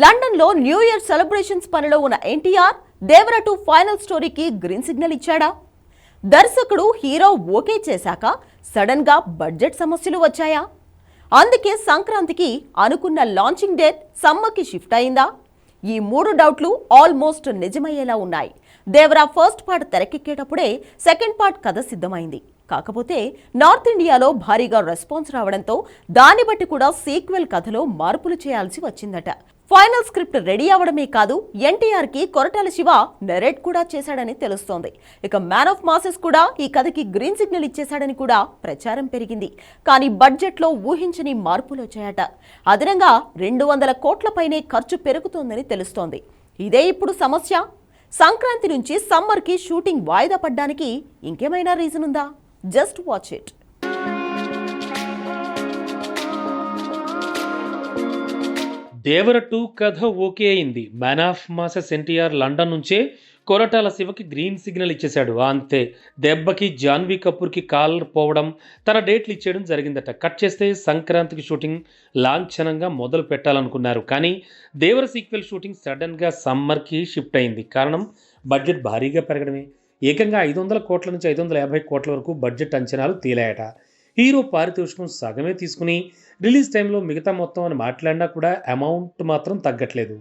లండన్లో new year celebrations పనిలో ఉన్న ఎన్టీఆర్ దేవర టూ ఫైనల్ స్టోరీకి గ్రీన్ సిగ్నల్ ఇచ్చాడా? దర్శకుడు హీరో ఓకే చేశాక సడన్గా బడ్జెట్ సమస్యలు వచ్చాయా? అందుకే సంక్రాంతికి అనుకున్న లాంచింగ్ డేట్ సమ్మర్కి షిఫ్ట్ అయిందా? ఈ మూడు డౌట్లు ఆల్మోస్ట్ నిజమయ్యేలా ఉన్నాయి. దేవరా ఫస్ట్ పార్ట్ తెరకెక్కేటప్పుడే సెకండ్ పార్ట్ కథ సిద్ధమైంది. కాకపోతే నార్త్ ఇండియాలో భారీగా రెస్పాన్స్ రావడంతో దాన్ని బట్టి కూడా సీక్వెల్ కథలో మార్పులు చేయాల్సి వచ్చిందట. ఫైనల్ స్క్రిప్ట్ రెడీ అవడమే కాదు ఎన్టీఆర్కి కొరటాల శివ నెరేట్ కూడా చేశాడని తెలుస్తోంది. ఇక మ్యాన్ ఆఫ్ మాసెస్ కూడా ఈ కథకి గ్రీన్ సిగ్నల్ ఇచ్చేశాడని కూడా ప్రచారం పెరిగింది. కానీ బడ్జెట్లో ఊహించని మార్పులు వచ్చాయట. అదనంగా రెండు వందల కోట్లపైనే ఖర్చు పెరుగుతోందని తెలుస్తోంది. ఇదే ఇప్పుడు సమస్య? సంక్రాంతి నుంచి సమ్మర్కి షూటింగ్ వాయిదా పడ్డానికి ఇంకేమైనా రీజన్ ఉందా? Just watch it. Devara two కథ ఓకే అయింది. Man of masses NTR London నుంచే కొరటాల శివకి గ్రీన్ సిగ్నల్ ఇచ్చేశాడు. అంతే. దెబ్బకి జాన్వీ కపూర్కి కాల్ పోవడం తన డేట్లు ఇచ్చేయడం జరిగిందట. కట్ చేస్తే సంక్రాంతికి షూటింగ్ లాంఛనంగా మొదలు పెట్టాలనుకున్నారు. కానీ దేవర సీక్వెల్ షూటింగ్ సడన్గా సమ్మర్కి షిఫ్ట్ అయింది. కారణం బడ్జెట్ భారీగా పెరగడమే. ఏకంగా ఐదు వందల కోట్ల నుంచి ఐదు వందల యాభై కోట్ల వరకు బడ్జెట్ అంచనాలు తేలాయట. హీరో పారితోషికం సగమే తీసుకుని రిలీజ్ టైంలో మిగతా మొత్తం అని మాట్లాడినా కూడా అమౌంట్ మాత్రం తగ్గట్లేదు.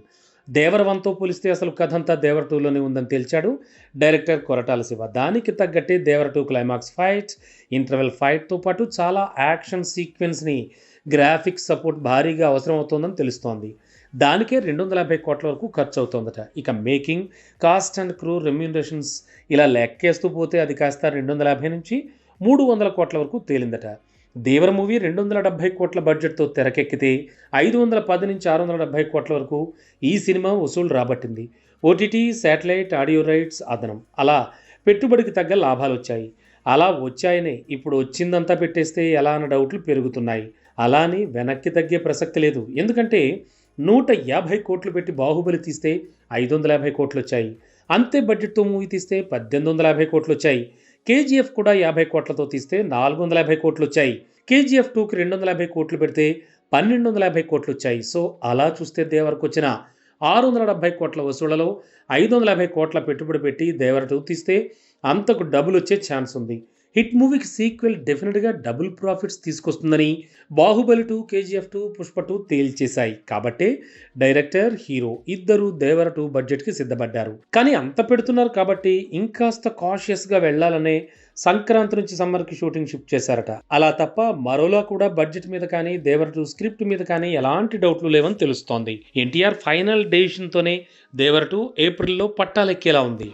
దేవర వన్తో పోలిస్తే అసలు కథ అంతా దేవర టూలోనే ఉందని తేల్చాడు డైరెక్టర్ కొరటాల శివ. దానికి తగ్గట్టే Devara two climax fight interval ఫైట్తో పాటు చాలా యాక్షన్ సీక్వెన్స్ని గ్రాఫిక్స్ సపోర్ట్ భారీగా అవసరమవుతోందని తెలుస్తోంది. దానికే రెండు వందల యాభై కోట్ల వరకు ఖర్చు అవుతోందట ఇక making cost and crew remunerations ఇలా లెక్కేస్తూ పోతే అది కాస్త రెండు వందల యాభై నుంచి మూడు వందల కోట్ల వరకు తేలిందట. దేవర మూవీ రెండు వందల డెబ్బై కోట్ల బడ్జెట్తో తెరకెక్కితే ఐదు వందల పది నుంచి ఆరు వందల డెబ్బై కోట్ల వరకు ఈ సినిమా వసూలు రాబట్టింది. ఓటీటీ శాటిలైట్ ఆడియో రైట్స్ అదనం. అలా పెట్టుబడికి తగ్గ లాభాలు వచ్చాయి అలా వచ్చాయనే ఇప్పుడు వచ్చిందంతా పెట్టేస్తే ఎలా అన్న డౌట్లు పెరుగుతున్నాయి. అలా అని వెనక్కి తగ్గే ప్రసక్తి లేదు. ఎందుకంటే నూట యాభై కోట్లు పెట్టి బాహుబలి తీస్తే ఐదు వందల యాభై కోట్లు వచ్చాయి అంతే బడ్జెట్తో మూవీ తీస్తే పద్దెనిమిది వందల యాభై కోట్లు వచ్చాయి కేజీఎఫ్ కూడా యాభై కోట్లతో తీస్తే నాలుగు వందల యాభై కోట్లు వచ్చాయి కేజీఎఫ్ టూకి రెండు వందల యాభై కోట్లు పెడితే పన్నెండు వందల యాభై కోట్లు వచ్చాయి సో అలా చూస్తే దేవరకు వచ్చిన ఆరు వందల డెబ్బై కోట్ల వసూళ్ళలో ఐదు వందల యాభై కోట్ల పెట్టుబడి పెట్టి దేవర టూ తీస్తే అంతకు డబుల్ వచ్చే ఛాన్స్ ఉంది. హిట్ మూవీకి సీక్వెల్ డెఫినెట్గా double profits తీసుకొస్తుందని Baahubali two KGF two Pushpa two తేల్చేశాయి. కాబట్టే డైరెక్టర్ హీరో ఇద్దరు దేవర టూ బడ్జెట్కి సిద్ధపడ్డారు. కానీ అంత పెడుతున్నారు కాబట్టి ఇంకాస్త కాషియస్గా వెళ్ళాలనే సంక్రాంతి నుంచి సమ్మర్కి షూటింగ్ షిఫ్ట్ చేశారట. అలా తప్ప మరోలా కూడా బడ్జెట్ మీద కానీ దేవర టూ స్క్రిప్ట్ మీద కానీ ఎలాంటి డౌట్లు లేవని తెలుస్తోంది. ఎన్టీఆర్ ఫైనల్ డెసిషన్తోనే దేవర టూ ఏప్రిల్లో పట్టాలెక్కేలా ఉంది.